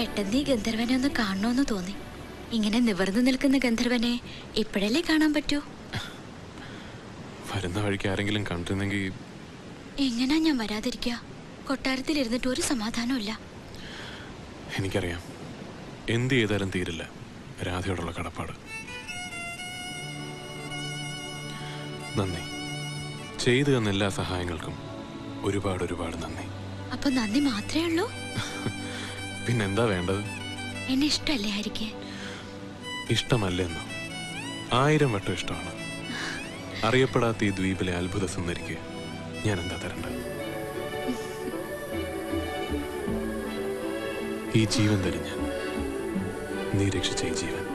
പെട്ടെന്ന് ഈ ഗന്ധർവനെ ഒന്ന് കാണണമെന്ന് തോന്നി. ഇങ്ങനെ നിവർന്നു നിൽക്കുന്ന ഗന്ധർവനെ ഇപ്പോഴല്ലേ കാണാൻ പറ്റൂ? വരുന്ന വഴിക്ക് ആരെങ്കിലും കണ്ടിരുന്നെങ്കിൽ എങ്ങനാ ഞാൻ വരാതിരിക്കുക കൊട്ടാരത്തിൽ ഇരുന്നിട്ട് ഒരു സമാധാനമില്ല എനിക്കറിയാം. എന്ത് ചെയ്താലും തീരില്ല. രാധയോടുള്ള കടപ്പാട്. നന്ദി. ചെയ്തു തന്ന എല്ലാ സഹായങ്ങൾക്കും ഒരുപാട് ഒരുപാട് നന്ദി. അപ്പൊ നന്ദി മാത്രമേ ഉള്ളൂ? പിന്നെന്താ വേണ്ടത്? എന്നെ ഇഷ്ടമല്ലേ ഹരിക്ക്? ഇഷ്ടമല്ലെന്നോ ആയിരം വട്ടം ഇഷ്ടമാണ്. അറിയപ്പെടാത്ത ഈ ദ്വീപിലെ അത്ഭുത സുന്ദരിക്ക് ഞാൻ എന്താ തരണ്ടത് ഈ ജീവൻ തരും ഞാൻ. നീ രക്ഷിച്ച ഈ ജീവൻ.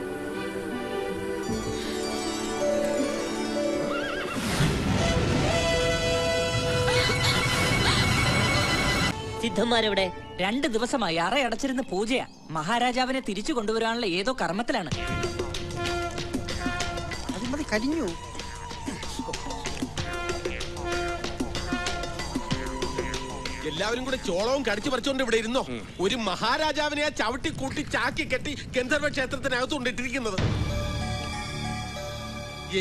സിദ്ധന്മാരെവിടെ രണ്ട് ദിവസമായി അറയടച്ചിരുന്ന പൂജയാ. മഹാരാജാവിനെ തിരിച്ചു കൊണ്ടുവരാനുള്ള ഏതോ കർമ്മത്തിലാണ്. കരിഞ്ഞു. കലിഞ്ഞു എല്ലാവരും കൂടെ ചോളവും കടിച്ചു പറിച്ചുകൊണ്ട് ഇവിടെ ഇരുന്നോ? ഒരു മഹാരാജാവിനെ ആ ചവിട്ടി കൂട്ടി ചാക്കി കെട്ടി ഗന്ധർവ ക്ഷേത്രത്തിനകത്ത് കൊണ്ടിട്ടിരിക്കുന്നത്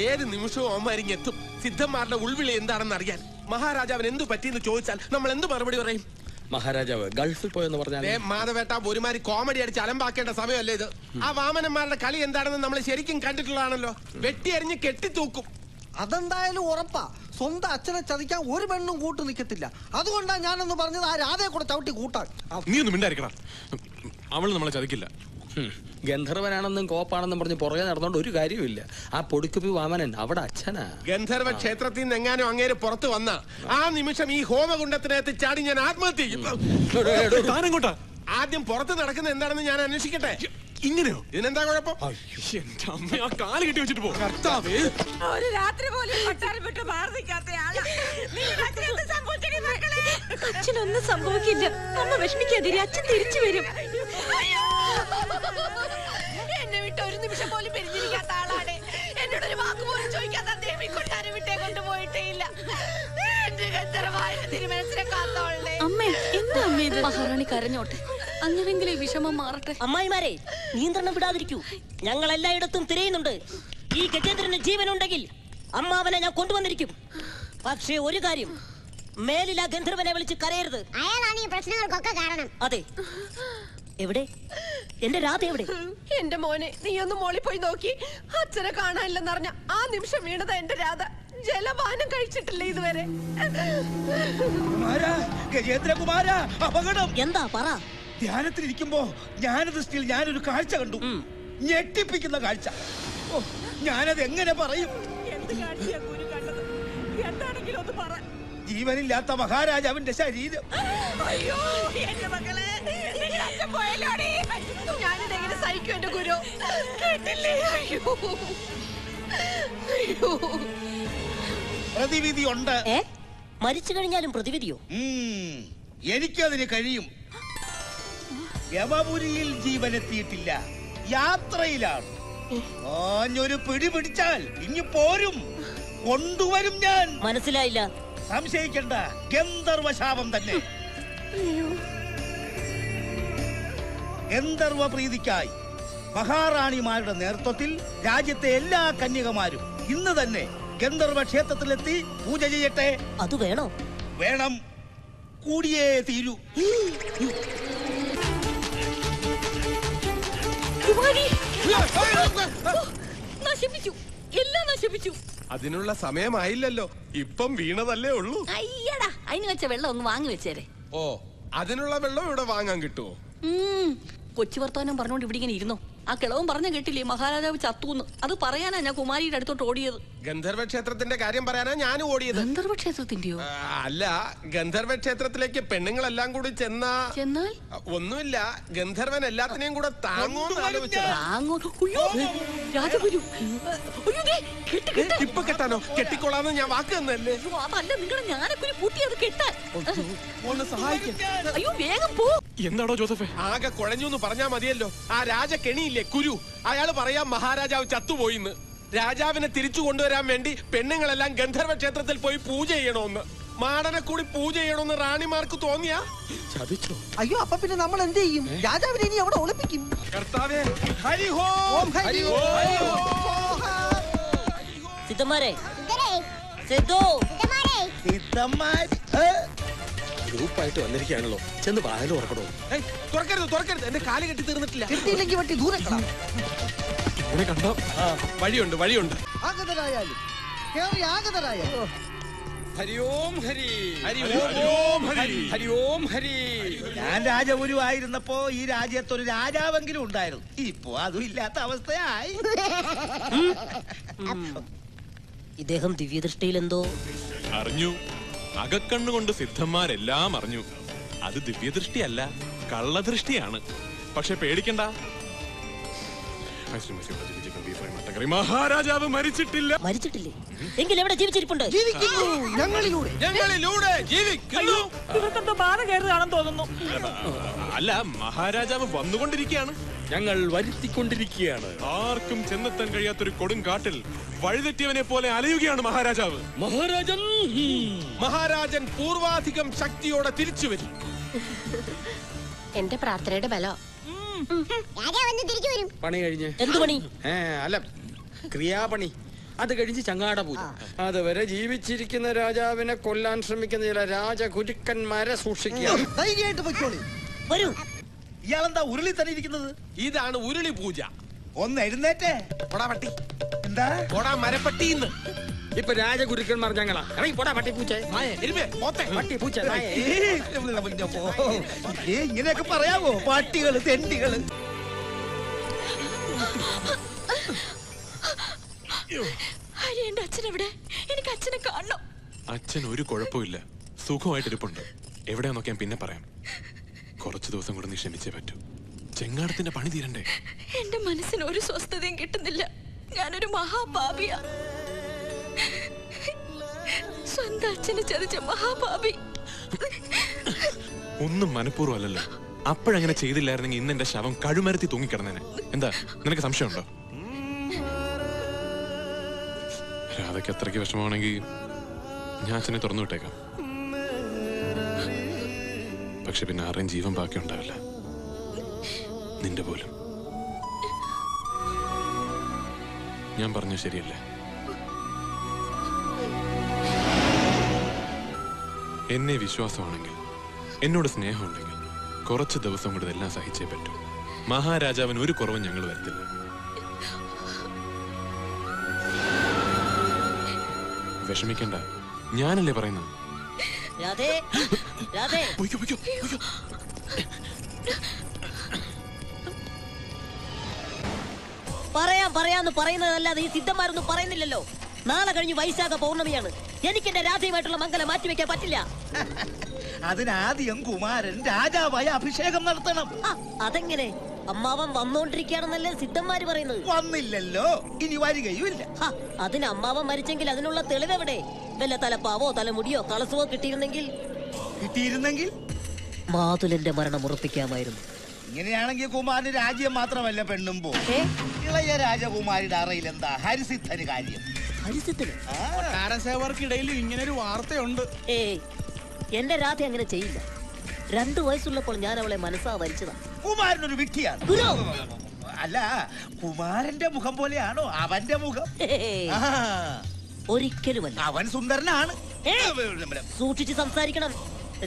ഏത് നിമിഷവും അവന്മാരിങ് എത്തും സിദ്ധന്മാരുടെ ഉൾവിളി എന്താണെന്ന് അറിയാൻ മഹാരാജാവിന് എന്തു പറ്റിയെന്ന് ചോദിച്ചാൽ നമ്മൾ എന്ത് മറുപടി പറയും? മഹാരാജാവ് ഗൾഫിൽ പോയെന്ന് പറഞ്ഞാൽ മാധവേട്ട ഒരുമാതിരി കോമഡി അടിച്ച് അലമ്പാക്കേണ്ട സമയമല്ലേ ഇത്? ആ വാമനന്മാരുടെ കളി എന്താണെന്ന് നമ്മൾ ശരിക്കും കണ്ടിട്ടുള്ളതാണല്ലോ. വെട്ടിയരിഞ്ഞ് കെട്ടിത്തൂക്കും. അതെന്തായാലും ഉറപ്പാ. സ്വന്തം അച്ഛനെ ചതിക്കാൻ ഒരു പെണ്ണും കൂട്ടു നിൽക്കത്തില്ല അതുകൊണ്ടാ ഞാനൊന്ന് പറഞ്ഞത് ആ രാധയെ കൂടെ ചവിട്ടി കൂട്ടാൻ. നീ ഒന്നും മിണ്ടായിരിക്കണം. അവൾ നമ്മളെ ചതിക്കില്ല. ഗന്ധർവനാണെന്നും കോപ്പാണെന്നും പറഞ്ഞ് പുറകെ നടന്നോണ്ട് ഒരു കാര്യമില്ല ആ പൊടിക്കുപ്പി വാമനൻ അവിടെ അച്ഛനാ. ഗന്ധർവ ക്ഷേത്രത്തിൽ നിന്ന് എങ്ങാനും അങ്ങേര് പുറത്തു വന്ന ആ നിമിഷം ഈ ഹോമകുണ്ടത്തിനകത്ത് ചാടി ഞാൻ ആത്മഹത്യ ചെയ്യും. താനെങ്ങോട്ടാ? ആദ്യം പുറത്ത് നടക്കുന്ന എന്താണെന്ന് ഞാൻ അന്വേഷിക്കട്ടെ. ഇങ്ങനെയോ? ഇതിനെന്താ കുഴപ്പം? എന്റെ അമ്മ ആ കാൽ കെട്ടി വെച്ചിട്ട് പോ. ഒരു രാത്രി പോലും കൊട്ടാരം വിട്ട് മാറി നിൽക്കാത്ത? അച്ഛനൊന്നും സംഭവിക്കില്ല. അമ്മ വിഷമിക്കാതിരി അച്ഛൻ തിരിച്ചു വരും. വിട്ട് ഒരു നിമിഷം പോലും പിരിഞ്ഞിരിക്കാത്ത ആളാണ്. എന്നോട് ഒരു വാക്ക് പോലും ചോദിക്കാത്ത ദേവി കൊട്ടാരം വിട്ടേ കൊണ്ടുപോയിട്ടേ ഇല്ല. എന്റെ ഗന്ധർവായ തിരുമനസിനെ അമ്മേ എന്താ അമ്മേ ഇത്? മഹാറാണി കരഞ്ഞോട്ടെ. അങ്ങനെങ്കിലും വിഷമം മാറട്ടെ. അമ്മായിമാരെ നിയന്ത്രണം വിടാതിരിക്കൂ. ഞങ്ങൾ എല്ലായിടത്തും തിരയുന്നുണ്ട്. ഈ ഗജേന്ദ്രന് ജീവനുണ്ടെങ്കിൽ അമ്മാവനെ ഞാൻ കൊണ്ടുവന്നിരിക്കും. പക്ഷേ ഒരു കാര്യം മേലില ഗന്ധർവനെ വിളിച്ച് കരയരുത്. അയാളാണ് ഈ പ്രശ്നങ്ങൾക്കൊക്കെ കാരണം. അതെ. എവിടെ? എന്റെ രാധ എവിടെ? എന്റെ മോനെ നീ ഒന്ന് മോളി പോയി നോക്കി. അച്ഛനെ കാണാനില്ലെന്നറിഞ്ഞ ആ നിമിഷം വീണത് എന്റെ രാധ. ജലപാനം കഴിച്ചിട്ടില്ല ഇതുവരെ? ഗജേന്ദ്രകുമാര അപകടം. എന്താ പറ? ധ്യാനത്തിലിരിക്കുമ്പോ ജ്ഞാനദൃഷ്ടിയിൽ ഞാനൊരു കാഴ്ച കണ്ടു. ഞെട്ടിപ്പിക്കുന്ന കാഴ്ച. ഓ, ഞാനത് എങ്ങനെ പറയും? എന്ത് ഗുരു കണ്ടത്? എന്താണെങ്കിലും ഒന്ന് പറ. ജീവനില്ലാത്ത മഹാരാജാവിന്റെ ശരീരം. അയ്യോ എന്റെ മകളെ പോയല്ലോടി ഞാനിതെങ്ങനെ സഹിക്കും എന്റെ ഗുരു? കേട്ടില്ലേ? അയ്യോ. അയ്യോ. പ്രതിവിധി ഉണ്ട്. ഏ? മരിച്ചു കഴിഞ്ഞാലും പ്രതിവിധിയോ? ഉം, എനിക്കതിന് കഴിയും. യമപുരിയിൽ ജീവനെത്തിയിട്ടില്ല. യാത്രയിലാണ്. ഞാനൊരു പിടി പിടിച്ചാൽ ഇനി പോരും. കൊണ്ടുവരും ഞാൻ. മനസ്സിലായില്ല. സംശയിക്കണ്ട. ഗന്ധർവശാപം തന്നെ. ഗന്ധർവ പ്രീതിക്കായി മഹാറാണിമാരുടെ നേതൃത്വത്തിൽ രാജ്യത്തെ എല്ലാ കന്യകമാരും ഇന്ന് തന്നെ ഗന്ധർവ ക്ഷേത്രത്തിലെത്തി പൂജ ചെയ്യട്ടെ. അത് വേണോ? വേണം. കൂടിയേ തീരൂ. നശിപ്പിച്ചു. എല്ലാം നശിപ്പിച്ചു. അതിനുള്ള സമയമായില്ലല്ലോ. ഇപ്പം വീണതല്ലേ ഉള്ളൂ. അയ്യടാ അതിന് വെച്ച വെള്ളം ഒന്ന് വാങ്ങി വെച്ചേരെ. ഓ അതിനുള്ള വെള്ളം ഇവിടെ വാങ്ങാൻ കിട്ടുമോ. കൊച്ചു വർത്തമാനം പറഞ്ഞോണ്ട് ഇവിടെ ഇങ്ങനെ ഇരുന്നോ? ആ കിളവും പറഞ്ഞ കേട്ടില്ലേ? മഹാരാജാവ് ചത്തൂന്ന്. അത് പറയാനാ ഞാൻ കുമാരിയുടെ അടുത്തോട്ട് ഓടിയത്. ഗന്ധർവ ക്ഷേത്രത്തിന്റെ കാര്യം പറയാനാ ഞാൻ ഓടിയത്. ഗന്ധർവ ക്ഷേത്രത്തിന്റെയോ അല്ല ഗന്ധർവ ക്ഷേത്രത്തിലേക്ക് പെണ്ണുങ്ങളെല്ലാം കൂടി ചെന്നാ ചെന്നാൽ? ഒന്നുമില്ല ഗന്ധർവൻ എല്ലാത്തിനെയും കൂടെ താങ്ങോന്ന് ആലോചിച്ചതാ. അങ്ങോട്ട് അയ്യോ രാജഗുരു. അയ്യോ ദേ, കെട്ട് കെട്ട്. ഇപ്പൊ കെട്ടാനോ? കെട്ടിക്കൊള്ളാന്ന് ഞാൻ വാക്ക് തന്നല്ലേ അതല്ല നിങ്ങളെ ഞാനൊക്കെ പൂട്ടിയത് കെട്ടാൻ. ഒന്ന് സഹായിക്കും. അയ്യോ വേഗം പോ. എന്താടോ ജോസഫ്? ആകെ കുഴഞ്ഞു എന്ന് പറഞ്ഞാ മതിയല്ലോ. ആ രാജ കെണിയില്ലേ കുരു. അയാൾ പറയാം മഹാരാജാവ് ചത്തുപോയിന്ന്. രാജാവിനെ തിരിച്ചു കൊണ്ടുവരാൻ വേണ്ടി പെണ്ണുങ്ങളെല്ലാം ഗന്ധർവ ക്ഷേത്രത്തിൽ പോയി പൂജ ചെയ്യണോന്ന്. മാടനെ കൂടി പൂജ ചെയ്യണമെന്ന് റാണിമാർക്ക് തോന്നിയാ? ചതിച്ചോ? അയ്യോ അപ്പൊ പിന്നെ നമ്മൾ എന്ത് ചെയ്യും? രാജാവിനെ ഇനി അവിടെ ഒളിപ്പിക്കും. കർത്താവേ സിദ്ധന്മാരെ ഇതരേ, സിദ്ധു സിദ്ധന്മാരെ സിദ്ധന്മാർ ഏ? ഗ്രൂപ്പായിട്ട് വന്നിരിക്കുകയാണല്ലോ. ചെന്ന് വാഹനം ഉറക്കണോ തുറക്കരുത് തുറക്കരുത്. എന്റെ കാൽ കെട്ടി തീർന്നിട്ടില്ല. കിട്ടിയില്ലെങ്കിൽ വട്ടി ദൂരെ കണ്ടോ? വഴിയുണ്ട് വഴിയുണ്ട്. ആഗതരായാലും കേറി ആഗതരായാലും. ഓം ഹരി. ഹരി ഓം ഹരി. ഹരി. ഓം ഹരി. ഞാൻ രാജഗുരു ആയിരുന്നപ്പോ ഈ രാജ്യത്ത് ഒരു രാജാവെങ്കിലും ഉണ്ടായിരുന്നു. ഇപ്പൊ അതും ഇല്ലാത്ത അവസ്ഥയായി. ഇദ്ദേഹം ദിവ്യദൃഷ്ടിയിൽ എന്തോ അറിഞ്ഞു. അകക്കണ്ണുകൊണ്ട് സിദ്ധന്മാരെല്ലാം അറിഞ്ഞു. അത് ദിവ്യദൃഷ്ടിയല്ല കള്ളദൃഷ്ടിയാണ്. പക്ഷെ പേടിക്കണ്ട. മഹാരാജാവ് മരിച്ചിട്ടില്ല. മരിച്ചിട്ടില്ലേ? എങ്കിൽ എവിടെ ജീവിച്ചിരിപ്പുണ്ട്? ജീവിക്കുന്നു. ഞങ്ങളിലൂടെ. ഞങ്ങളിലൂടെ ജീവിക്കുന്നു. ഇവർക്കെന്തോ ബാധ കയറുകയാണെന്ന് തോന്നുന്നു. അല്ല മഹാരാജാവ് വന്നുകൊണ്ടിരിക്കുകയാണ്. ഞങ്ങൾ വരുത്തിക്കൊണ്ടിരിക്കുകയാണ്. ആർക്കും ചെന്നെത്താൻ കഴിയാത്തൊരു കൊടും കാട്ടിൽ വഴിതെറ്റിയവനെ പോലെ അലയുകയാണ് മഹാരാജാവ്. മഹാരാജൻ! മഹാരാജൻ പൂർവാധികം ശക്തിയോടെ തിരിച്ചു വരും. എന്റെ പ്രാർത്ഥനയുടെ ബലോ? രാജാവ് വന്ന് തിരിച്ചു വരും. പണി കഴിഞ്ഞ്. എന്ത് പണി? ഏ അല്ല ക്രിയാപണി. അത് കഴിഞ്ഞ് ചങ്ങാട പൂജ. അതുവരെ ജീവിച്ചിരിക്കുന്ന രാജാവിനെ കൊല്ലാൻ ശ്രമിക്കുന്ന ചില രാജഗുരുക്കന്മാരെ സൂക്ഷിക്കുക. വരൂ. ഇയാളെന്താ ഉരുളി തന്നെ ഇരിക്കുന്നത് ഇതാണ് ഉരുളി പൂജ. ഒന്ന് എഴുന്നേറ്റേ. പോടാ പട്ടി. എന്താ? പോടാ മരപ്പട്ടിന്ന്. ഇപ്പൊ രാജഗുരുക്കന്മാർ ഞങ്ങളാ. ഇറങ്ങി പോടാ പട്ടി പൂച്ച. പട്ടി പൂച്ച ഇങ്ങനെയൊക്കെ പറയാമോ പട്ടികൾ തെണ്ടികൾ. ഹരി എന്റെ അച്ഛൻ എവിടെ? എനിക്ക് അച്ഛനെ കാണണം. അച്ഛൻ ഒരു കുഴപ്പമില്ല. സുഖമായിട്ടിരിപ്പുണ്ട്. എവിടെയാന്നൊക്കെ ഞാൻ പിന്നെ പറയാം. കുറച്ചു ദിവസം കൂടെ നീ ക്ഷമിച്ചേ പറ്റൂ. ചെങ്ങാടത്തിന്റെ പണി തീരണ്ടേ? എന്റെ മനസ്സിന് ഒരു സ്വസ്ഥതയും കിട്ടുന്നില്ല. ഞാനൊരു മഹാപാപിയാ. സ്വന്തം അച്ഛനെ ചതിച്ച മഹാപാപി. ഒന്നും മനഃപൂർവം അല്ലല്ലോ അപ്പോഴങ്ങനെ ചെയ്തില്ലായിരുന്നെങ്കിൽ ഇന്ന് എന്റെ ശവം കഴുമരത്തി തൂങ്ങിക്കിടന്നേനെ. എന്താ നിനക്ക് സംശയമുണ്ടോ? രാധയ്ക്ക് അത്രയ്ക്ക് വിഷമമാണെങ്കിൽ ഞാൻ അച്ഛനെ തുറന്നു വിട്ടേക്കാം. പക്ഷെ പിന്നെ ആരെയും ജീവൻ ബാക്കി ഉണ്ടാവില്ല. നിന്റെ പോലും. ഞാൻ പറഞ്ഞു ശരിയല്ലേ. എന്നെ വിശ്വാസമാണെങ്കിൽ എന്നോട് സ്നേഹമുണ്ടെങ്കിൽ കുറച്ച് ദിവസം കൊണ്ട് ഇതെല്ലാം സഹിച്ചേ പറ്റൂ. മഹാരാജാവിന് ഒരു കുറവും ഞങ്ങൾ വരുത്തില്ല. വിഷമിക്കണ്ട. ഞാനല്ലേ പറയുന്നത്? പൊയ്ക്കോ, പൊയ്ക്കോ, പൊയ്ക്കോ. പറയാം പറയാന്ന് പറയുന്നതല്ലാതെ ഈ സിദ്ധന്മാരൊന്നും പറയുന്നില്ലല്ലോ. നാളെ കഴിഞ്ഞ് വൈശാഖ പൗർണമിയാണ്. എനിക്ക് എന്റെ രാധയുമായിട്ടുള്ള മംഗലം മാറ്റിവെക്കാൻ പറ്റില്ല. അതിനാദ്യം കുമാരൻ രാജാവായ അഭിഷേകം നടത്തണം. അതെങ്ങനെ? അമ്മാവൻ വന്നോണ്ടിരിക്കുകയാണെന്നല്ലേ സിദ്ധന്മാര് പറയുന്നത്. വന്നില്ലല്ലോ. ഇനി വരികയുമില്ല. അതിന് അമ്മാവൻ മരിച്ചെങ്കിൽ അതിനുള്ള തെളിവെവിടെ? വല്ല തലപ്പാവോ തലമുടിയോ കളസവോ കിട്ടിയിരുന്നെങ്കിൽ കിട്ടിയിരുന്നെങ്കിൽ മാതുലന്റെ മരണം ഉറപ്പിക്കാമായിരുന്നു. ഇങ്ങനെയാണെങ്കിൽ കുമാരന് രാജ്യം മാത്രമല്ല പെണ്ണും പോ. ഏ? ഇളയ രാജകുമാരിയുടെ അറയിൽ എന്താ ഹരിസിദ്ധന് കാര്യം? താരസേവർക്കിടയിൽ ഇങ്ങനെ ഒരു വാർത്തയുണ്ട്. ഏ എന്റെ രാധ അങ്ങനെ ചെയ്യില്ല. രണ്ടു വയസ്സുള്ളപ്പോൾ ഞാൻ അവളെ മനസ്സാ വരിച്ചതാ. കുമാരനൊരു വിട്ടിയാണ് അല്ല കുമാരന്റെ മുഖം പോലെയാണോ അവന്റെ മുഖം? ഒരിക്കലും ഒരിക്കലുമല്ല അവൻ സുന്ദരനാണ്. സൂക്ഷിച്ച് സംസാരിക്കണം.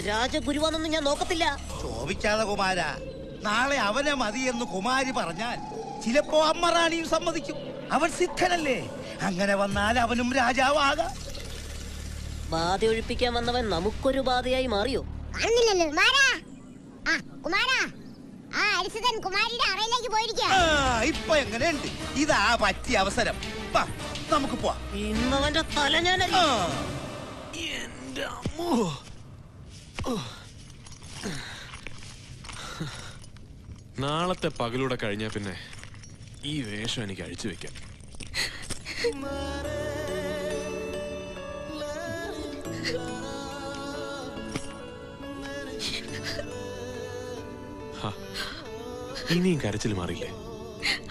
രാജഗുരുവാണെന്ന് ഞാൻ നോക്കത്തില്ല. ചോദിക്കാതെ കുമാര നാളെ അവനെ മതിയെന്ന് കുമാരി പറഞ്ഞാൽ ചിലപ്പോ അമ്മറാണിയും സമ്മതിക്കും. അവൻ സിദ്ധനല്ലേ? അങ്ങനെ വന്നാൽ അവനും രാജാവാകാം. ബാധ ഒഴിപ്പിക്കാൻ വന്നവൻ നമുക്കൊരു ബാധയായി മാറിയോ? ആ കുമാരാ. ആ അരിസുതൻ കുമാരിയുടെ അറയിലേക്ക് പോയിരിക്കുക ഇപ്പൊ എങ്ങനെയുണ്ട്? ഇതാ പറ്റിയ അവസരം. നമുക്ക് പോവാം. ഇന്നവന്റെ തല ഞാൻ ആ, നാളത്തെ പകലൂടെ കഴിഞ്ഞാൽ പിന്നെ ഈ വേഷം എനിക്ക് അഴിച്ചു വെക്കാം. ഇനിയും കരച്ചിൽ മാറിയില്ലേ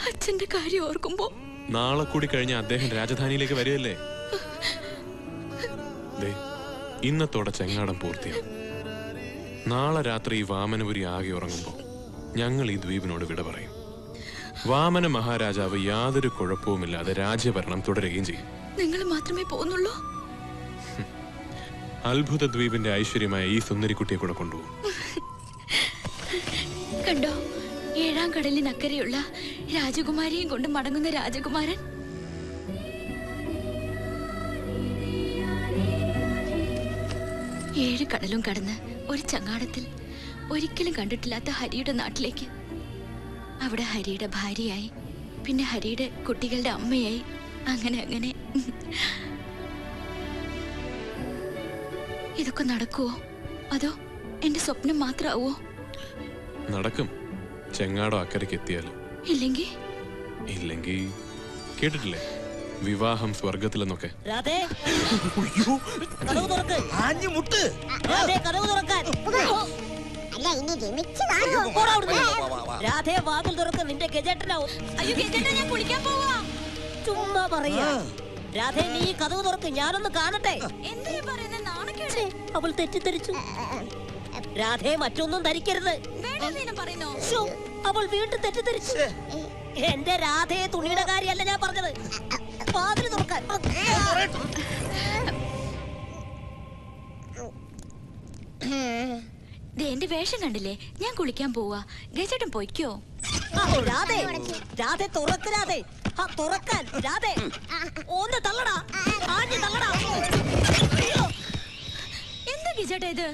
അച്ഛന്റെ കാര്യം ഓർക്കുമ്പോ നാളെ കൂടി കഴിഞ്ഞ അദ്ദേഹം രാജധാനിയിലേക്ക് വരികയല്ലേ ദേ ഇന്നത്തോടെ ചെങ്ങാടം പൂർത്തിയാവും. നാളെ രാത്രി വാമനപുരി ആകെ ഉറങ്ങുമ്പോൾ ഞങ്ങൾ ഈ ദ്വീപിനോട് വിട പറയും. വാമന മഹാരാജാവ് യാതൊരു കുഴപ്പവുമില്ലാതെ രാജ്യഭരണം തുടരുകയും ചെയ്യും. നിങ്ങൾ മാത്രമേ പോകുന്നുള്ളൂ? അത്ഭുത ദ്വീപിന്റെ ഐശ്വര്യമായ ഈ സുന്ദരിക്കുട്ടിയെ കൂടെ കൊണ്ടുപോകും. കണ്ടോ? ഏഴാം കടലിനക്കരെയുള്ള രാജകുമാരിയും കൊണ്ട് മടങ്ങുന്ന രാജകുമാരൻ? ഏഴ് കടലും കടന്ന് ഒരു ചങ്ങാടത്തിൽ ഒരിക്കലും കണ്ടിട്ടില്ലാത്ത ഹരിയുടെ നാട്ടിലേക്ക്. അവിടെ ഹരിയുടെ ഭാര്യയായി പിന്നെ ഹരിയുടെ കുട്ടികളുടെ അമ്മയായി അങ്ങനെ അങ്ങനെ. ഇതൊക്കെ നടക്കുവോ? അതോ എന്റെ സ്വപ്നം മാത്രമാവോ നടക്കും. ചെങ്ങാടോ അക്കരയ്ക്ക് എത്തിയാലും? ഇല്ലെങ്കിൽ? ഇല്ലെങ്കിൽ കേട്ടിട്ടില്ലേ? വിവാഹം സ്വർഗത്തിലെന്നൊക്കെ. രാധേ. രാധേ. രാധേ വാതിൽ തുറക്ക്. നിന്റെ ഗജേട്ടനാവും. അയ്യോ ഞാൻ കുളിക്കാൻ പോവാ. ചുമ്മാ പറയാ. രാധേ നീ കതവ് തുറക്ക്. ഞാനൊന്ന് കാണട്ടെ. അവൾ തെറ്റിദ്ധരിച്ചു. രാധേ മറ്റൊന്നും ധരിക്കരുത്. അവൾ വീണ്ടും തെറ്റിദ്ധരിച്ചു. എന്റെ രാധയെ തുണിയുടെ കാര്യമല്ല ഞാൻ പറഞ്ഞത്. വാതിൽ തുറക്കാൻ. ദേ എന്റെ വേഷം കണ്ടില്ലേ? ഞാൻ കുളിക്കാൻ പോവാ. ഗജേട്ടൻ പൊയ്ക്കോ? രാധേ രാധേ തുറക്ക് രാധേ. ആ തുറക്കാൻ രാധേ. ഒന്ന് തള്ളടാ. ആഞ്ഞ് തള്ളടാ. എന്താ ഗജേട്ടാ ഇത്?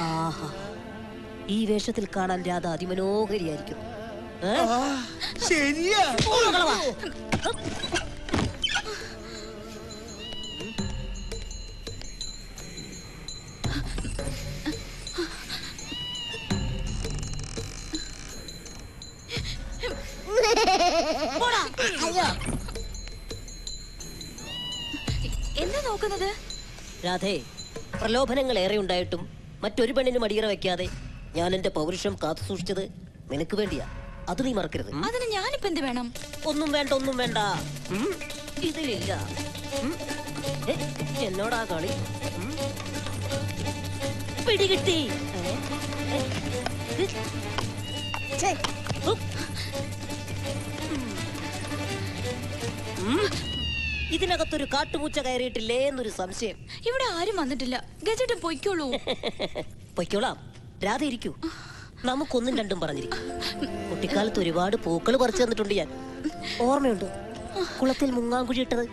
ആഹാ. ഈ വേഷത്തിൽ കാണാൻ രാധ അതിമനോഹരിയായിരിക്കും? ശരിയാ. എന്താ നോക്കുന്നത്? രാധേ പ്രലോഭനങ്ങൾ ഏറെ ഉണ്ടായിട്ടും മറ്റൊരു പെണ്ണിനും അടിയറ വെക്കാതെ ഞാൻ എന്റെ പൗരുഷം കാത്തു സൂക്ഷിച്ചത് നിനക്ക് വേണ്ടിയാ. അത് നീ മറക്കരുത്. അതിന് ഞാനിപ്പോ എന്ത് വേണം? ഒന്നും വേണ്ട ഒന്നും വേണ്ട. ഇതിലില്ല. എന്നോടാ കളി? പിടികിട്ടി. ഇതിനകത്തൊരു കാട്ടുപൂച്ച കയറിയിട്ടില്ലേ എന്നൊരു സംശയം. ഇവിടെ ആരും വന്നിട്ടില്ല. ഗജേട്ടൻ പൊയ്ക്കോളൂ. പൊയ്ക്കോളാം. രാധ ഇരിക്കൂ. നമുക്കൊന്നും രണ്ടും പറഞ്ഞിരിക്കും. കുട്ടിക്കാലത്ത് ഒരുപാട് പൂക്കൾ പറിച്ചു തന്നിട്ടുണ്ട് ഞാൻ. ഓർമ്മയുണ്ടോ? കുളത്തിൽ മുങ്ങാങ്കുഴി ഇട്ടത്?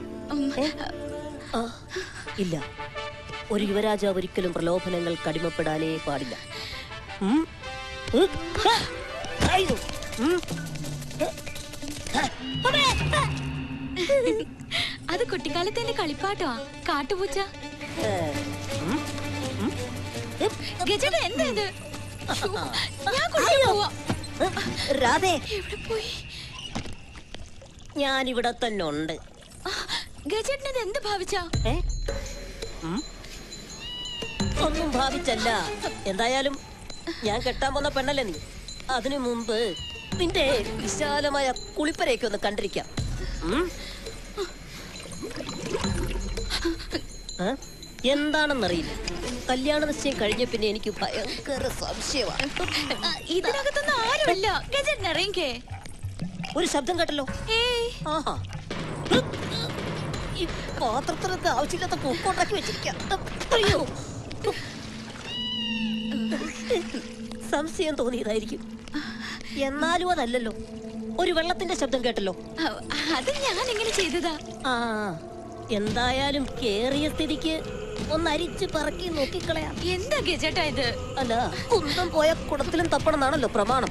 ഇല്ല. ഒരു യുവരാജാവ് ഒരിക്കലും പ്രലോഭനങ്ങൾ കടിമപ്പെടാനേ പാടില്ല! അത് കുട്ടിക്കാലത്തെ എന്റെ കളിപ്പാട്ടോ. കാട്ടുപൂച്ച. ഗജത എന്താ ഇത്? രാധേ. പോയി? ഞാൻ ഇവിടെ തന്നെ ഉണ്ട്. ഗജേട്ടനത് എന്ത് ഭാവിച്ചാ? ഒന്നും ഭാവിച്ചല്ല. എന്തായാലും ഞാൻ കെട്ടാൻ പോന്ന പെണ്ണല്ലേ നീ? അതിനു മുമ്പ് നിന്റെ വിശാലമായ കുളിപ്പരയൊക്കെ ഒന്ന് കണ്ടിരിക്കാം. ഉം? എന്താണെന്നറിയില്ല. കല്യാണ നിശ്ചയം കഴിഞ്ഞ പിന്നെ എനിക്ക് ഭയങ്കര സംശയമാണ് ഇതിനകത്തൊന്നും ആരുമില്ല. ഇറങ്ങിക്കേ ഒരു ശബ്ദം കേട്ടല്ലോ. ഏയ്. ആഹാ. ഈ പാത്രത്തിനൊക്കെ ആവശ്യമില്ലാത്ത പൂക്കോട്ടാക്കി വെച്ചിരിക്കാം. അയ്യോ. സംശയം തോന്നിയതായിരിക്കും. എന്നാലും അതല്ലല്ലോ. ഒരു വെള്ളത്തിന്റെ ശബ്ദം കേട്ടല്ലോ. അത് ഞാൻ എങ്ങനെ ചെയ്തതാ ആ. എന്തായാലും കേറിയ സ്ഥിതിക്ക് ഒന്ന് അരിച്ച് പറക്കി നോക്കിക്കളയാം. എന്താ ഗജേട്ടാ ഇത്? അല്ല കുന്തം പോയ കുടത്തിലും തപ്പണമെന്നാണല്ലോ പ്രമാണം.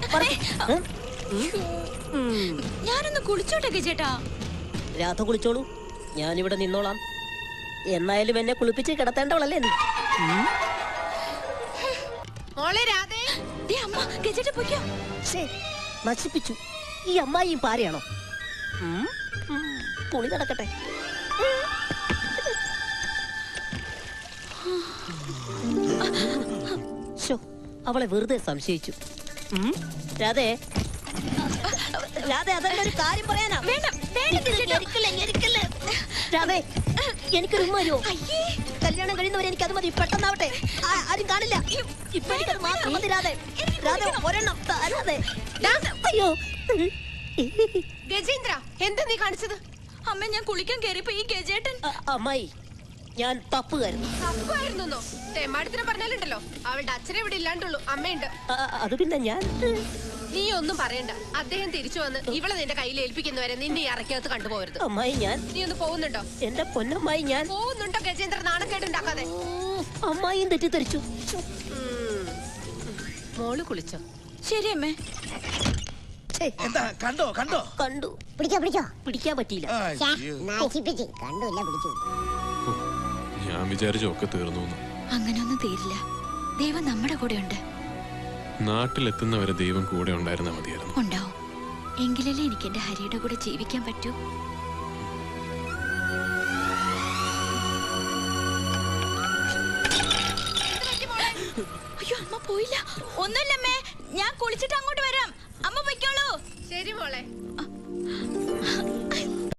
ഞാനൊന്ന് കുളിച്ചോട്ടെ ഗജേട്ടാ. രാധ കുളിച്ചോളൂ. ഞാനിവിടെ നിന്നോളാം. എന്നായാലും എന്നെ കുളിപ്പിച്ച് കിടത്തേണ്ടവളല്ലേ നീ. മോളെ രാധേ. അമ്മ പൊയ്ക്കോ. നശിപ്പിച്ചു. ഈ അമ്മായിയും പാരയാണോ. കുളി നടക്കട്ടെ. അവളെ വെറുതെ സംശയിച്ചു. രാധേ രാധേ അതല്ല ഒരു കാര്യം പറയാനാ. രാധേ എനിക്കൊരു ഉമ്മയോ കല്യാണം കഴിയുന്നവരെ എനിക്ക് അത് മതി പെട്ടെന്നാവട്ടെ. ആരും കാണില്ല. ഇപ്പൊ എനിക്കത് മാത്രം മതി രാധേ. രാധേ ഒരെണ്ണം തരാതെ അയ്യോ. ഗജേന്ദ്ര എന്താ നീ കാണിച്ചത്? അമ്മ ഞാൻ കുളിക്കാൻ കയറിയപ്പോ ഈ ഗജേട്ടൻ അമ്മായി ഞാൻ ആയിരുന്നു തെമ്മാടത്തിന് പറഞ്ഞാലുണ്ടല്ലോ. അവളുടെ അച്ഛനെ ഇവിടെ ഇല്ലാണ്ടുള്ളൂ. അമ്മയുണ്ട്. അത് പിന്നെ ഞാൻ നീ ഒന്നും പറയണ്ട. അദ്ദേഹം തിരിച്ചു വന്ന് ഇവളെ നിന്റെ കയ്യിൽ ഏൽപ്പിക്കുന്നവരെ നിന്നെ ഇറക്കിയകത്ത് അറക്കകത്ത് കണ്ടുപോകരുത്. അമ്മായി ഞാൻ നീ ഒന്ന് പോകുന്നുണ്ടോ? എന്റെ പൊന്നമ്മായി ഞാൻ പോകുന്നുണ്ടോ ഗജേന്ദ്ര? നാണക്കേട്ടുണ്ടാക്കാതെ അമ്മായിയും തെറ്റിദ്ധരിച്ചു. മോൾ കുളിച്ചോ? ശരി അമ്മേ. എന്താ കണ്ടോ കണ്ടോ? കണ്ടു. പിടിച്ചോ പിടിച്ചോ. പിടിക്കാൻ പറ്റിയില്ല. പിടിച്ചു. ഞാൻ വിചാരിച്ചു ഒക്കെ തീർന്നു അങ്ങനൊന്നും അങ്ങനെയൊന്നും തീരില്ല. ദൈവം നമ്മുടെ കൂടെ ഉണ്ട് നാട്ടിലെത്തുന്നവരെ ദൈവം കൂടെ ഉണ്ടായിരുന്നാ മതിയായിരുന്നു. ഉണ്ടാവും. എങ്കിലല്ലേ എനിക്ക് എന്റെ ഹരിയുടെ കൂടെ ജീവിക്കാൻ പറ്റൂ? അയ്യോ അമ്മ പോയില്ല. ഒന്നുമില്ലമ്മേ ഞാൻ കുളിച്ചിട്ട് അങ്ങോട്ട് വരാം. അമ്മ പൊയ്ക്കോളൂ. ശരി മോളെ.